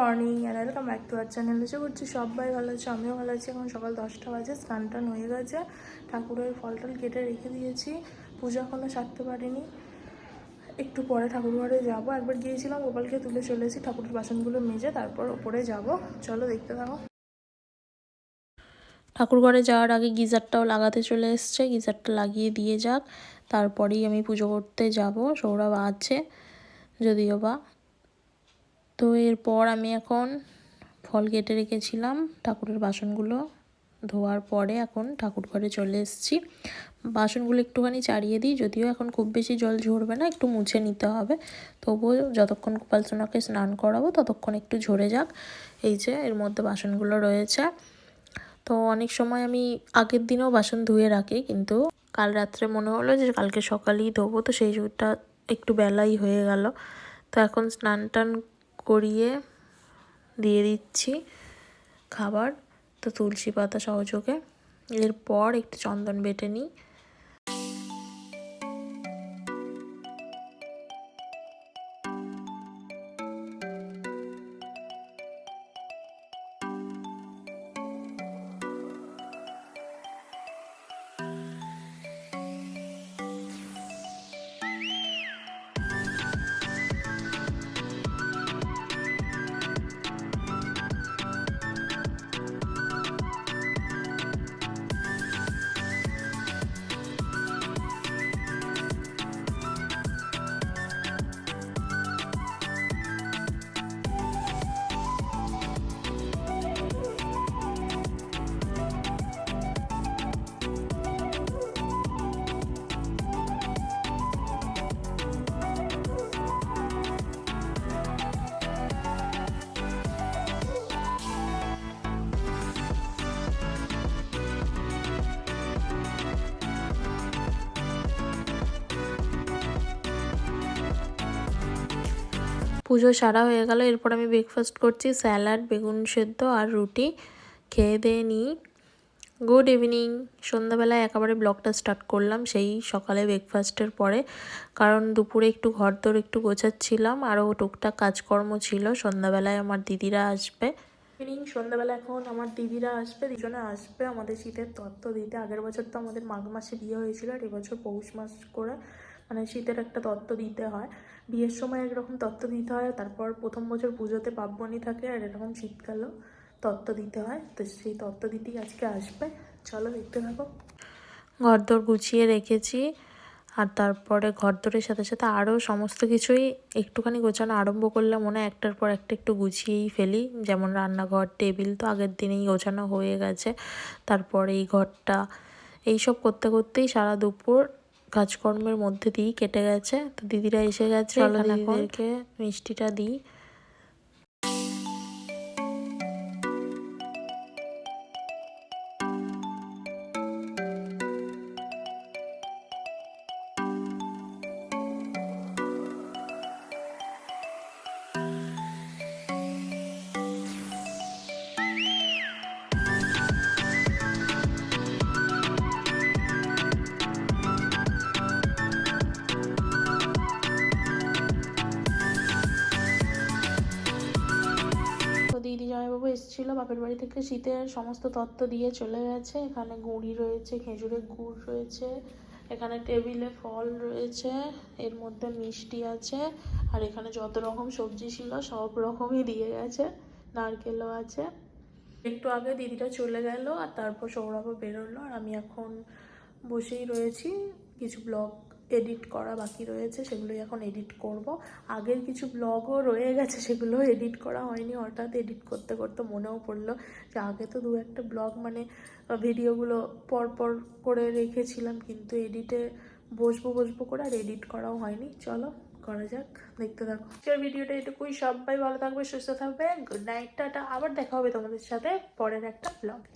Morning R welcome back to our channel এসে করছি সবাই ভালো আছে, আমিও ভালো আছি। এখন সকাল দশটা বাজে, স্নান টান হয়ে গেছে। ঠাকুরের ফল টল কেটে রেখে দিয়েছি। পূজা কোনো সারতে পারিনি। একটু পরে ঠাকুর ঘরে যাব। একবার গিয়েছিলাম, গোপালকে তুলে চলে ঠাকুরের বাসনগুলো মেজে তারপর ওপরে যাব। চলো দেখতে থাকো। ঠাকুর ঘরে যাওয়ার আগে গিজারটাও লাগাতে চলে এসছে। গিজারটা লাগিয়ে দিয়ে যাক। তারপরেই আমি পুজো করতে যাব। সৌরভ আছে, যদিও বা। তো এরপর আমি এখন ফল কেটে রেখেছিলাম ঠাকুরের বাসনগুলো ধোয়ার পরে এখন ঠাকুর ঘরে চলে এসেছি। বাসনগুলো একটুখানি চাড়িয়ে দিই, যদিও এখন খুব বেশি জল ঝরবে না, একটু মুছে নিতে হবে। তবুও যতক্ষণ গোপাল সোনাকে স্নান করাবো ততক্ষণ একটু ঝরে যাক। এই যে এর মধ্যে বাসনগুলো রয়েছে। তো অনেক সময় আমি আগের দিনেও বাসন ধুয়ে রাখি, কিন্তু কাল রাত্রে মনে হলো যে কালকে সকালেই ধোবো, তো সেই যুগটা একটু বেলাই হয়ে গেল। তো এখন স্নান টান করিয়ে দিয়ে দিচ্ছি খাবার। তো তুলসী পাতা সহযোগে। এরপর একটু চন্দন বেটে নিই। পুজো সারা হয়ে গেল। এরপর আমি ব্রেকফাস্ট করছি স্যালাড বেগুন সেদ্ধ আর রুটি। খেয়ে দিয়ে নিই। গুড ইভিনিং সন্ধ্যাবেলায় একেবারে ব্লগটা স্টার্ট করলাম, সেই সকালে ব্রেকফাস্টের পরে। কারণ দুপুরে একটু ঘর দর একটু গোছাচ্ছিলাম, আরও টুকটাক কাজকর্ম ছিল। সন্ধ্যাবেলায় আমার দিদিরা আসবে। ইভিনিং সন্ধ্যাবেলা এখন আমার দিদিরা আসবে, দুজনে আসবে আমাদের শীতের তত্ত্ব দিতে। আগের বছর তো আমাদের মাঘ মাসে বিয়ে হয়েছিল, আর এবছর পৌষ মাস করে মানে শীতের একটা তত্ত্ব দিতে হয়। বিয়ের সময় একরকম তত্ত্ব দিতে হয়, তারপর প্রথম বছর পুজোতে পার্বণী থাকে আর এরকম শীতকালেও তত্ত্ব দিতে হয়। তো সেই তত্ত্ব দিতেই আজকে আসবে। চলো দেখতে থাকো। ঘরদোর গুছিয়ে রেখেছি আর তারপরে ঘরদোরের সাথে সাথে আরও সমস্ত কিছুই একটুখানি গোছানো আরম্ভ করলে মনে হয় একটার পর একটা একটু গুছিয়েই ফেলি। যেমন রান্নাঘর, টেবিল তো আগের দিনেই গোছানো হয়ে গেছে। তারপরে এই ঘরটা, এইসব করতে করতেই সারা দুপুর কাজকর্মের মধ্যে দিয়েই কেটে গেছে। তো দিদিরা এসে গেছে এখানে মিষ্টিটা দিই। এসেছিল বাপের বাড়ি থেকে শীতের সমস্ত তত্ত্ব দিয়ে চলে গেছে। এখানে গুঁড়ি রয়েছে, খেজুরের গুড় রয়েছে, এখানে টেবিলে ফল রয়েছে, এর মধ্যে মিষ্টি আছে, আর এখানে যত রকম সবজি ছিল সব রকমই দিয়ে গেছে, নারকেলও আছে। একটু আগে দিদিটা চলে গেল আর তারপর সৌরভও বেরোলো আর আমি এখন বসেই রয়েছি। কিছু ব্লগ এডিট করা বাকি রয়েছে, সেগুলোই এখন এডিট করব। আগের কিছু ব্লগও রয়ে গেছে, সেগুলো এডিট করা হয়নি। হঠাৎ এডিট করতে করতে মনেও পড়ল যে আগে তো দু একটা ব্লগ মানে ভিডিওগুলো পরপর করে রেখেছিলাম, কিন্তু এডিটে বসবো বসবো করে আর এডিট করাও হয়নি। চলো, করা যাক, দেখতে থাকো। আজকের ভিডিওটা এটুকুই। সবাই ভালো থাকবে, সুস্থ থাকবে। Good night, tata. আবার দেখা হবে তোমাদের সাথে পরের একটা ব্লগে।